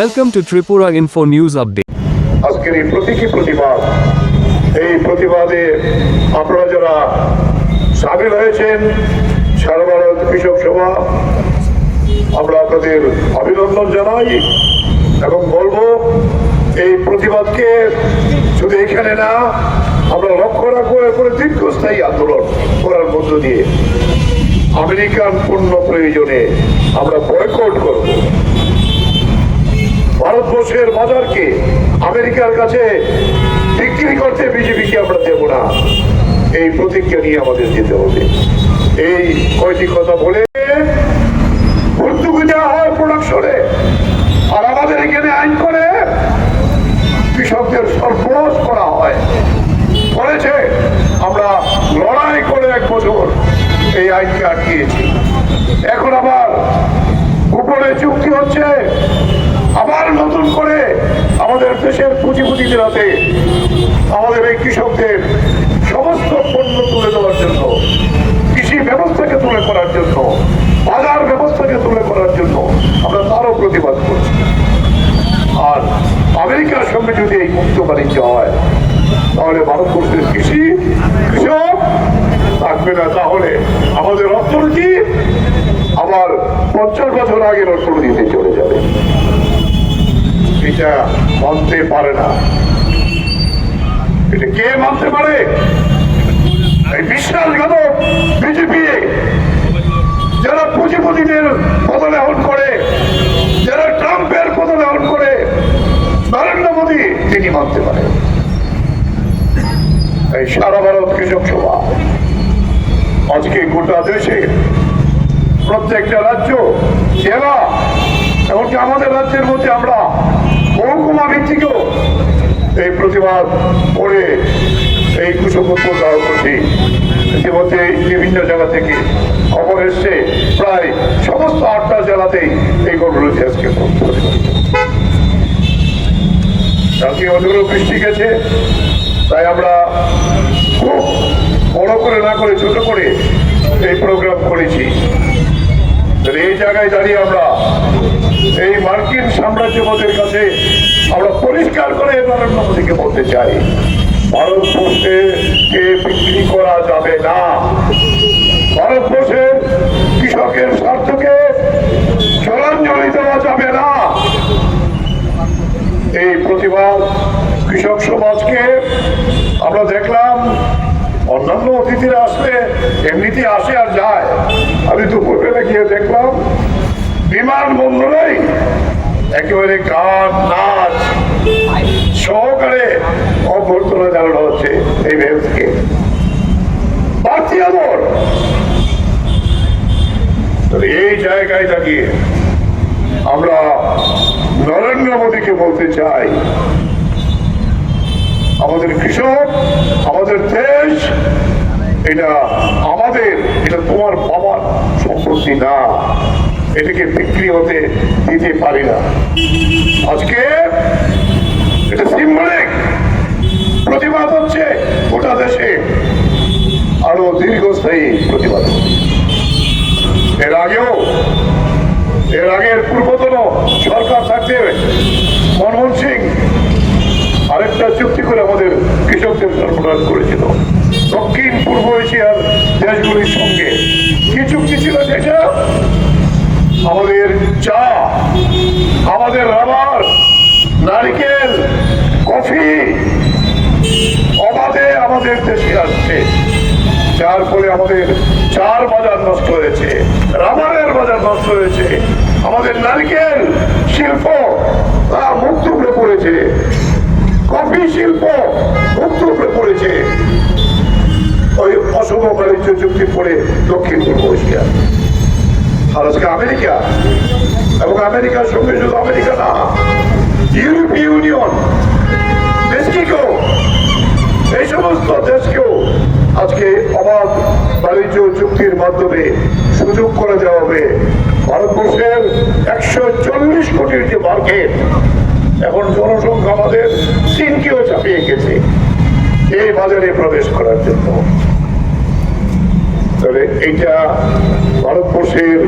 Welcome to Tripura Info News Update. আজকের এই প্রতীকী প্রতিবাদ, এই প্রতিবাদে আপনারা যারা সামিল হয়েছেন, সারা ভারত কৃষক সভা, আমরা আপনাদের অভিনন্দন জানাই এবং বলব, এই প্রতিবাদকে শুধু এখানে না, আমরা লক্ষ্য রাখব এরপরে দীর্ঘস্থায়ী আন্দোলন করার মধ্য দিয়ে আমেরিকান পণ্য প্রয়োজনে আমরা বয়কট করব ভারতবর্ষের বাজারকে আমেরিকার কাছে বিক্রি করতে বিজেপিকে আমরা দেব না। এই প্রতিজ্ঞা নিয়ে আমাদের যেতে হবে। এই কয়টি কথা বলে দেওয়া হয় আর আমাদের এখানে আইন করে কৃষকদের করা হয়। করেছে আমরা লড়াই করে এক বছর এই আইনকে আটকিয়েছি। এখন আবার উপরে চুক্তি হচ্ছে আবার নতুন করে আমাদের দেশের পুঁজিপুঁজিদের হাতে আমাদের এই কৃষকদের সমস্ত পণ্য তুলে দেওয়ার জন্য, কৃষি ব্যবস্থাকে তুলে করার জন্য, বাজার ব্যবস্থাকে তুলে করার জন্য আমরা তারও প্রতিবাদ করছি। আর আমেরিকার সঙ্গে যদি এই মুক্ত বাণিজ্য হয়, তাহলে ভারতবর্ষের কৃষি কৃষক থাকবে না। তাহলে আমাদের অর্থনীতি আবার পঞ্চাশ বছর আগের অর্থনীতিতে চলে যাবে। এটা মানতে পারে না। এটা কে মানতে পারে? এই বিশ্বাসঘাতক বিজেপি। যারা পুঁজিপতিদের পদলেহন করে, যারা ট্রাম্পের পদলেহন করে, নরেন্দ্র মোদী তিনি মানতে পারেন এই সারা ভারত কৃষক সভা। আজকে গোটা দেশে প্রত্যেকটা রাজ্য জেলা এমনকি আমাদের রাজ্যের মধ্যে আমরা মহকুমা ভিত্তিকেও এই প্রতিবাদ করে এই কুশপত্র দেওয়া করছি। ইতিমধ্যে বিভিন্ন জায়গা থেকে খবর এসছে, প্রায় সমস্ত আটটা জেলাতেই এই গণরুচি আজকে জাতীয় অজুরও বৃষ্টি গেছে, তাই আমরা খুব বড় করে না করে ছোট করে এই প্রোগ্রাম করেছি। এই জায়গায় দাঁড়িয়ে আমরা এই সাম্রাজ্যবাদের কাছে আমরা পরিষ্কার করে নরেন্দ্র মোদীকে বলতে চাই, ভারতবর্ষে কে বিক্রি করা যাবে না? ভারতবর্ষের কৃষকের স্বার্থকে জলাঞ্জলি দেওয়া যাবে না। এই প্রতিবাদ কৃষক সমাজকে আমরা দেখলাম, অন্যান্য অতিথিরা আসলে এমনিতে আসে আর যায়। আমি দুপুরবেলা গিয়ে দেখলাম, বিমানবন্দরেই একেবারে গান নাচ। সহকারে অভ্যর্থনা জানানো হচ্ছে এই ভেবকে বাড়তি এই জায়গায় দাঁড়িয়ে আমরা নরেন্দ্র মোদীকে বলতে চাই, আমাদের কৃষক, আমাদের দেশ, এটা আমাদের, এটা তোমার বাবার সম্পত্তি না। এটাকে বিক্রি হতে দিতে পারি না। আজকে এটা সিম্বলিক। প্রতিবাদ হচ্ছে গোটা দেশে আরও দীর্ঘস্থায়ী প্রতিবাদ। এর আগেও, এর আগের পূর্বতন সরকার থাকতে মনমোহন সিং আরেকটা চুক্তি করে আমাদের কৃষকদের সরবরাহ করেছিল। দক্ষিণ পূর্ব এশিয়ার দেশগুলির সঙ্গে। কি চুক্তি ছিল সেটা? আমাদের চা, আমাদের রাবার, নারিকেল, কফি অবাধে আমাদের দেশে আসছে। যার ফলে আমাদের চার বাজার নষ্ট হয়েছে, রাবারের বাজার নষ্ট হয়েছে, আমাদের নারকেল শিল্প তা মুক্ত উপরে পড়েছে। কফি শিল্প মুক্ত উপরে পড়েছে। ওই অশুভ বাণিজ্য চুক্তি পড়ে দক্ষিণ পূর্ব এশিয়া। আর আজকে আমেরিকা এবং আমেরিকার সঙ্গে শুধু আমেরিকা না, ইউরোপীয় ইউনিয়ন, মেক্সিকো, এই সমস্ত দেশকেও আজকে অবাধ বাণিজ্য চুক্তির মাধ্যমে সুযোগ করে দেওয়া হবে। ভারতবর্ষের একশো চল্লিশ কোটির যে মার্কেট, এখন জনসংখ্যা আমাদের চীনকেও চাপিয়ে গেছে। এই বাজারে প্রবেশ করার জন্য। তাহলে এইটা ভারতবর্ষের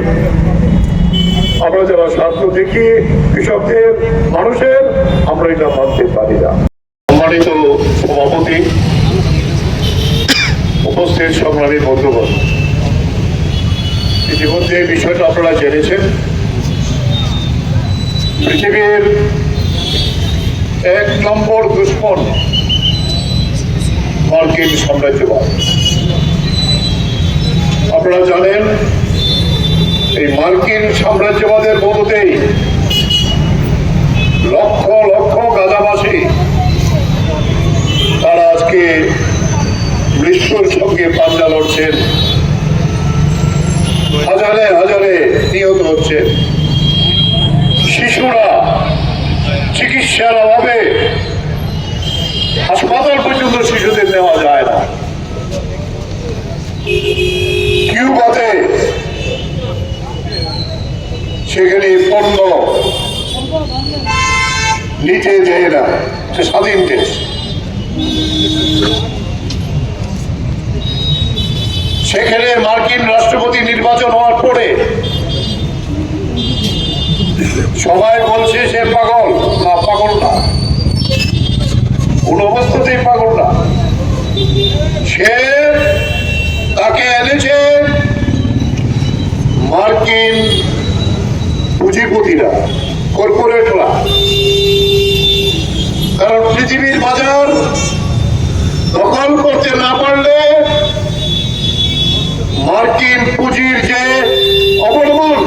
আমরা যারা স্বার্থ দেখি, কৃষকদের, মানুষের, আমরা এটা মানতে পারি না। সম্মানিত সভাপতি, উপস্থিত সংগ্রামী বন্ধুগণ, ইতিমধ্যে বিষয়টা আপনারা জেনেছেন। পৃথিবীর এক নম্বর দুশ্মন মার্কিন সাম্রাজ্যবাদ। আপনারা জানেন, এই মার্কিন সাম্রাজ্যবাদের মধ্যেই লক্ষ লক্ষ গাজাবাসী তারা আজকে মৃত্যুর সঙ্গে পাঞ্জা লড়ছেন। হাজারে হাজারে নিহত হচ্ছেন। শিশুরা চিকিৎসার অভাবে হাসপাতাল পর্যন্ত শিশুদের নেওয়া যায় না। কিউবাতে সেখানে পণ্য নিতে দেয় না। সে স্বাধীন দেশ। সেখানে মার্কিন রাষ্ট্রপতি নির্বাচন হওয়ার পরে সবাই বলছে সে পাগল। না পাগল না কোন অবস্থাতেই পাগল না সে তাকে এনেছে মার্কিন পুঁজিপতিরা, কর্পোরেটরা। কারণ পৃথিবীর বাজার দখল করতে না পারলে মার্কিন পুঁজির যে অবলম্বন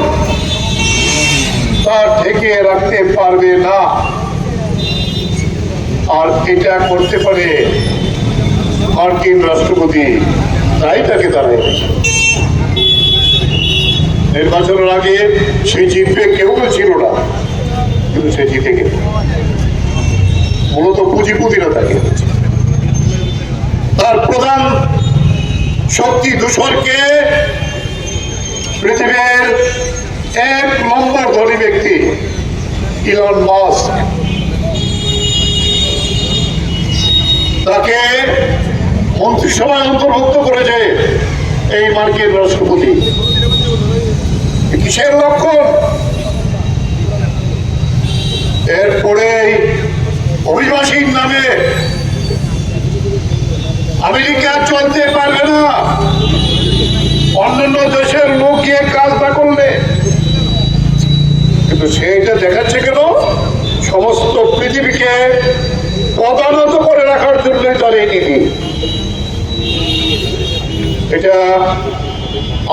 তা ঠেকিয়ে রাখতে পারবে না। আর এটা করতে পারে মার্কিন রাষ্ট্রপতি, তাই তাকে এনেছে। নির্বাচনের আগে সে জিতবে, কেউ ছিল না। কিন্তু সে জিতে গেল। মূলত পুঁজিপুতিরা তাকে তার প্রধান শক্তি দূষরকে পৃথিবীর এক নম্বর ধনী ব্যক্তি ইলন মাস্ক তাকে মন্ত্রিসভায় অন্তর্ভুক্ত করেছে এই মার্কিন রাষ্ট্রপতি। কিসের লক্ষণ। এরপরে অভিবাসীর নামে আমেরিকা চলতে পারবে না। অন্যান্য দেশের লোক গিয়ে কাজ না করলে। কিন্তু সেইটা দেখাচ্ছে কেন? সমস্ত পৃথিবীকে পদানত করে রাখার জন্য এই নীতি। এটা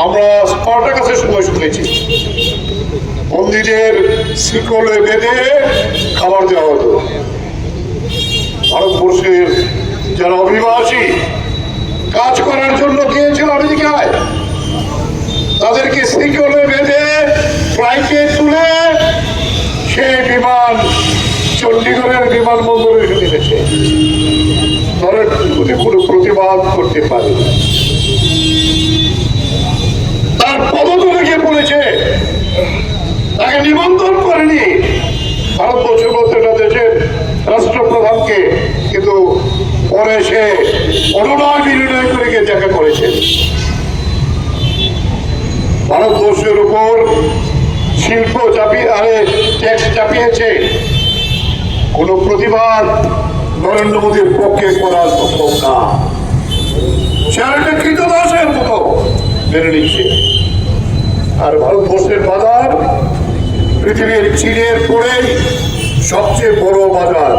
আমরা স্পার্টাকাসের সময় শুনেছি। মন্দিরের শিকলে বেঁধে খাবার দেওয়া হতো। ভারতবর্ষের যারা অভিবাসী, কাজ করার জন্য গিয়েছিল আমেরিকায়, তাদেরকে শিকলে বেঁধে ফ্লাইটে তুলে সে বিমান চণ্ডীগড়ের বিমানবন্দরে তাদের প্রতি কোনো প্রতিবাদ করতে পারে পড়েছে তাকে নিবন্ধন করেনি। ভারতবর্ষের প্রত্যেকটা দেশের রাষ্ট্রপ্রধানকে কিন্তু পরে সে অনুনয় বিনিময় করে গিয়ে দেখা করেছে। ভারতবর্ষের উপর শিল্প চাপিয়ে আরে ট্যাক্স চাপিয়েছে। কোন প্রতিবাদ নরেন্দ্র মোদীর পক্ষে করা সম্ভব না। সে একটা কীটদাসের মতো মেনে নিচ্ছে। আর ভারতবর্ষের বাজার পৃথিবীর চীনের পরেই সবচেয়ে বড় বাজার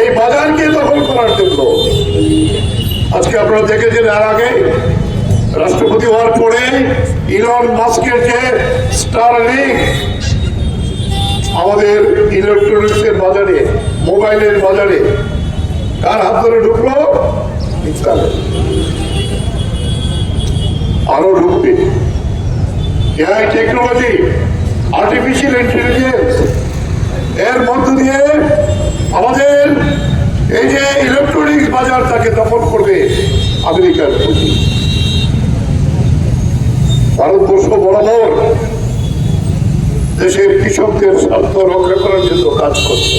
এই বাজারকে দখল করার জন্য আজকে আপনারা দেখেছেন আর আগে রাষ্ট্রপতি হওয়ার পরে ইলন মাস্কের যে স্টার আমাদের ইলেকট্রনিক্সের বাজারে, মোবাইলের বাজারে, কার হাত ধরে ঢুকলো ইসরায়েলের। আরও ঢুকবে। এআই টেকনোলজি আর্টিফিশিয়াল ইন্টেলিজেন্স এর মধ্য দিয়ে আমাদের এই যে ইলেকট্রনিক্স বাজার তাকে দখল করবে আমেরিকার পুঁজি ভারতবর্ষ বরাবর দেশের কৃষকদের স্বার্থ রক্ষা করার জন্য কাজ করছে।